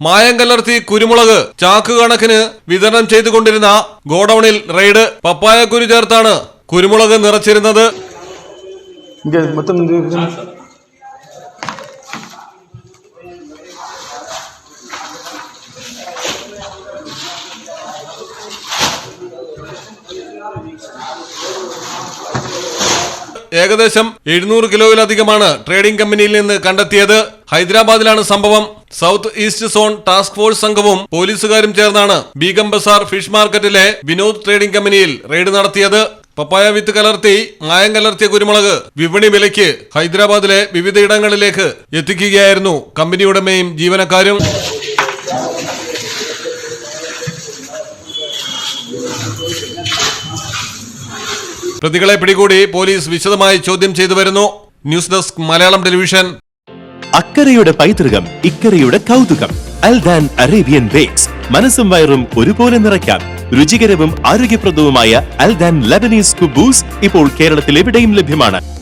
മായം കലർത്തി കുരുമുളക് ചാക്ക് കണക്കിന് വിതരണം ചെയ്തുകൊണ്ടിരുന്ന ഗോഡൌണിൽ റെയ്ഡ് പപ്പായ കുരു ചേർത്താണ് കുരുമുളക് നിറച്ചിരുന്നത്. ഏകദേശം എഴുന്നൂറ് കിലോയിലധികമാണ് ട്രേഡിംഗ് കമ്പനിയിൽ നിന്ന് കണ്ടെത്തിയത്. ഹൈദരാബാദിലാണ് സംഭവം. South east zone task force സംഘവും പോലീസുകാരും ചേർന്നാണ് ബീഗം ബസാർ ഫിഷ് മാർക്കറ്റിലെ വിനോദ് ട്രേഡിംഗ് കമ്പനിയിൽ റെയ്ഡ് നടത്തിയത്. പപ്പായ വിത്ത് കലർത്തി മായം കലർത്തിയ കുരുമുളക് വിപണി വിലയ്ക്ക് ഹൈദരാബാദിലെ വിവിധയിടങ്ങളിലേക്ക് എത്തിക്കുകയായിരുന്നു കമ്പനി ഉടമയും ജീവനക്കാരും. പ്രതികളെ പിടികൂടി പോലീസ് വിശദമായി ചോദ്യം ചെയ്തു വരുന്നു. News desk Malayalam television. അക്കരയുടെ പൈതൃകം ഇക്കരയുടെ കൗതുകം അൽദാൻ അറേബ്യൻ ബേക്സ് മനസ്സും വയറും ഒരുപോലെ നിറയ്ക്കാം. രുചികരവും ആരോഗ്യപ്രദവുമായ അൽദാൻ ലബനീസ് കുബൂസ് ഇപ്പോൾ കേരളത്തിൽ എവിടെയും ലഭ്യമാണ്.